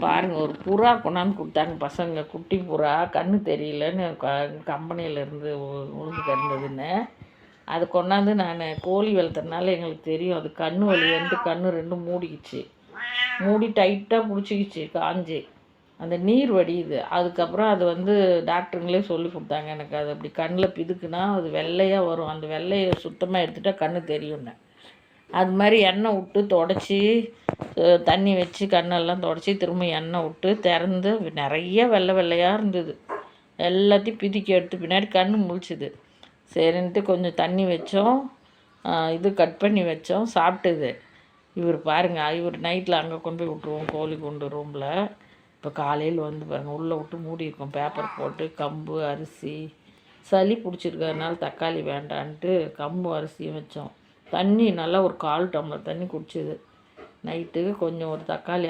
பாருங்கள் ஒரு புறா கொண்டாந்து கொடுத்தாங்க பசங்க. குட்டி புறா கண்ணு தெரியலன்னு க கம்பெனியிலேருந்து உழுந்து கிடந்ததுன்னு. அது கொண்டாந்து நான் கோழி வளர்த்துறதுனால எங்களுக்கு தெரியும். அது கண்ணு வலி வந்து கண்ணு ரெண்டும் மூடிக்கிச்சு. மூடி டைட்டாக பிடிச்சிக்கிச்சு காஞ்சி. அந்த நீர் வடியுது. அதுக்கப்புறம் அது வந்து டாக்டருங்களே சொல்லி கொடுத்தாங்க எனக்கு. அது அப்படி கண்ணில் பிதுக்குனா அது வெள்ளையாக வரும். அந்த வெள்ளையை சுத்தமாக எடுத்துட்டால் கண்ணு தெரியும்னு. அது மாதிரி எண்ணெய் விட்டு தொடச்சி தண்ணி வச்சு கண்ணெல்லாம் தொடச்சி திரும்ப எண்ணெய் விட்டு திறந்து நிறைய வெள்ளை வெள்ளையாக இருந்தது. எல்லாத்தையும் பிதுக்கி எடுத்து பின்னாடி கண்ணு முழிச்சுது. சரின்ட்டு கொஞ்சம் தண்ணி வச்சோம். இது கட் பண்ணி வச்சோம். சாப்பிட்டுது. இவர் பாருங்கள் இவர் நைட்டில் அங்கே கொண்டு போய் விட்ருவோம் கோழி கொண்டு ரூமில் இப்போ காலையில் வந்து பாருங்கள் உள்ளே விட்டு மூடி இருக்கோம். பேப்பர் போட்டு கம்பு அரிசி சளி பிடிச்சிருக்கிறதுனால தக்காளி வேண்டான்ட்டு கம்பு அரிசியும் வச்சோம். தண்ணி நல்லா ஒரு கால் டம்ளர் தண்ணி குடிச்சிது. நைட்டுக்கு கொஞ்சம் ஒரு தக்காளி